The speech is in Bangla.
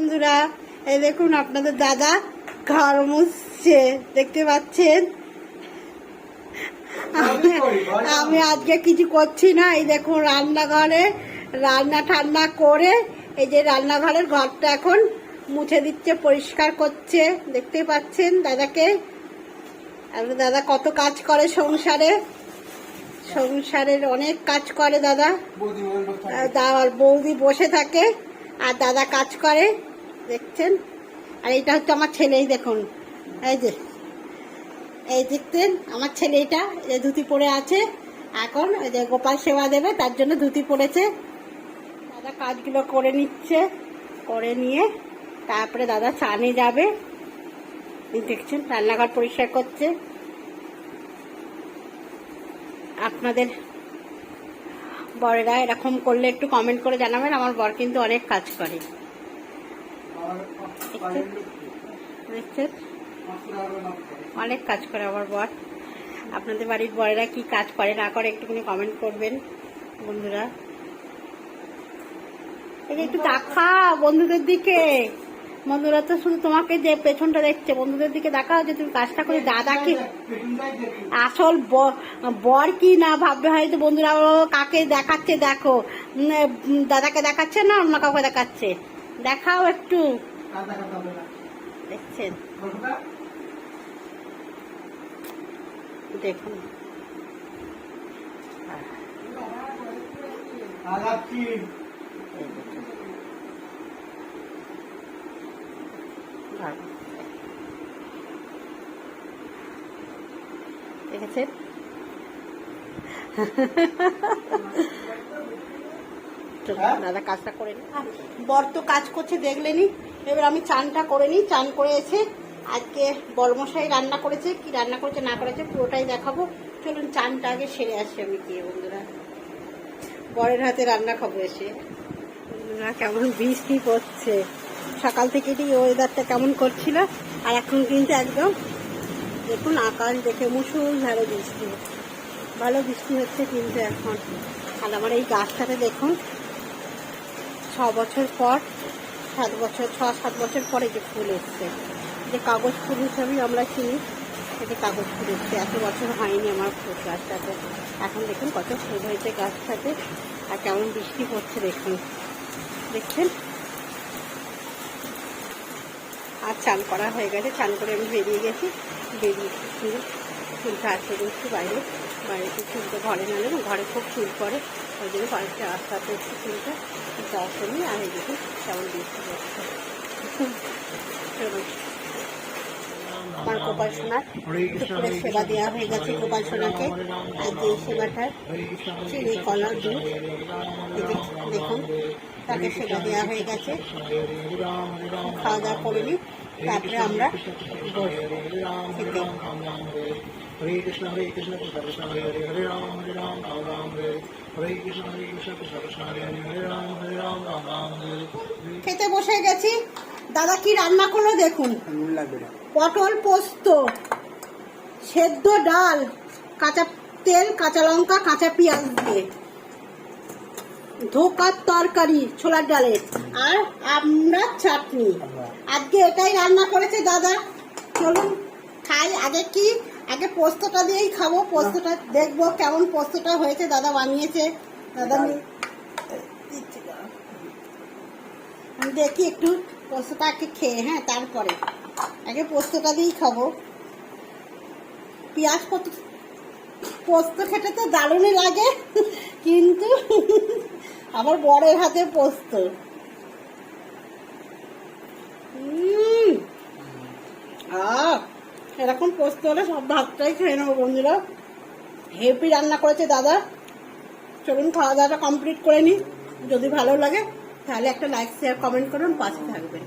বন্ধুরা এই দেখুন আপনাদের দাদা ঘর মুছছে দেখতে পাচ্ছেন? আমি আজকে কিছু করছি না এই দেখুন রান্নাঘরে রান্না ঠান্না করে এই যে রান্নাঘরের ঘরটা এখন মুছে দিচ্ছে পরিষ্কার করছে দেখতে পাচ্ছেন দাদাকে? আর দাদা কত কাজ করে সংসারে? সংসারের অনেক কাজ করে দাদা। দাদার বৌদি বসে থাকে আর দাদা কাজ করে। দেখছেন? আর এটা হচ্ছে আমার ছেলেই দেখুন। এই যে, এই দেখতেন আমার ছেলে এটা, এই ধুতি পরে আছে। এখন যে গোপাল সেবা দেবে, তার জন্য ধুতি পরেছে। দাদা কাজগুলো করে নিচ্ছে, করে নিয়ে তারপরে দাদা চানে যাবে। দেখছেন, রান্নাঘর পরিষ্কার করছে। আপনাদের বরেরা এরকম করলে একটু কমেন্ট করে জানাবেন, আমার বর কিন্তু অনেক কাজ করে। অনেক কাজ করে আমার বর। আপনাদের বাড়ির বরেরা কি কাজ করে না করে একটুখানি কমেন্ট করবেন, বন্ধুরা। একটু দেখা বন্ধুদের দিকে। বন্ধুরা তো শুধু তোমাকে যে পেছনটা দেখছে, বন্ধুদের দিকে দেখা যে তুমি কাজটা করে দাদা কি আসল বর কি না ভাববে হয়তো বন্ধুরা কাকে দেখাচ্ছে দেখো। দাদাকে দেখাচ্ছে না অন্য কাউকে দেখাচ্ছে? দেখাও একটু। দেখছেন? দেখুন। দেখেছেন? দাদা কাজটা করে নি বর তো কাজ করছে দেখলেনি এবার আমি চানটা করে নিই চান করে এসে আজকে বড়মশাই রান্না করেছে কি রান্না করেছে না করেছে পুরোটাই দেখাবো। চলুন চানটা আগে সেরে আসি আমি গিয়ে বন্ধুরা। বরের হাতে রান্না খাব এসে। বন্ধুরা কেমন বৃষ্টি পড়ছে। সকাল থেকে এই ওয়েদারটা কেমন করছিল? আর এখন কিন্তু একদম দেখুন আকাশ দেখে মুসুল ধারে বৃষ্টি। ভালো বৃষ্টি হচ্ছে কিন্তু এখন। আর আমার এই গাছটাতে দেখুন বছর পর, সাত বছর, ছ, সাত বছর পরে যে ফুল এসছে। যে কাগজ ফুল হিসাবেই আমরা চিনি, সেটা কাগজ ফুল এসছে। এত বছর হয়নি আমার ফুল গাছটাতে। এখন দেখুন কত ফুল হয়েছে গাছটাতে, আর কেমন বৃষ্টি পড়ছে দেখুন। দেখছেন? আর চান করা হয়ে গেছে, চান করে আমি বেরিয়ে গেছি। বেরিয়ে চুলটা আসতে দিচ্ছি বাইরে। বাইরে চুলটা ঘরে না, ঘরে খুব চুল পড়ে। ওই জন্য বাড়িতে আস্তে আস্তে চুলটা যাওয়া করি আর কেমন বৃষ্টি পড়ছে চলুন। আমার গোপাল সোনার দুপুরে সেবা দেওয়া হয়ে গেছে গোপাল সোনাকে আর যে সেবাটা চিনি কলা দুধ দেখুন তাকে সেবা দেওয়া হয়ে গেছে খাওয়া দাওয়া করে নিই তারপরে আমরা। হরে কৃষ্ণ হরে কৃষ্ণ কৃষ্ণ কৃষ্ণ হরে হরে রাম হরে রাম খেতে বসে গেছি। দাদা কি রান্না করল দেখুন? পটল পোস্ত, সেদ্ধ ডাল, কাঁচা তেল, কাঁচা লঙ্কা, কাঁচা পেঁয়াজ দিয়ে। ধোকার তরকারি ছোলার ডালের আর আমরা চাটনি। আজকে এটাই রান্না করেছে দাদা। চলুন, খাই। আগে কি আগে পোস্তটা দিয়েই খাব, পোস্তটা দেখব কেমন পোস্তটা হয়েছে, দাদা বানিয়েছে। দাদা। আমি দেখি একটু পোস্তটা আগে খেয়ে হ্যাঁ তারপরে। আগে পোস্তটা দিয়েই খাব। পেঁয়াজ কত পোস্ত খেতে তো দারুণই লাগে, কিন্তু আমার বরের হাতে পোস্ত। এরকম পোস্ত হলে সব ভাতটাই খেয়ে নেব বন্ধুরা। হেপি রান্না করেছে দাদা। চলুন খাওয়া দাওয়াটা কমপ্লিট করে নিই। যদি ভালো লাগে, তাহলে একটা লাইক শেয়ার কমেন্ট করুন, পাশে থাকবেন।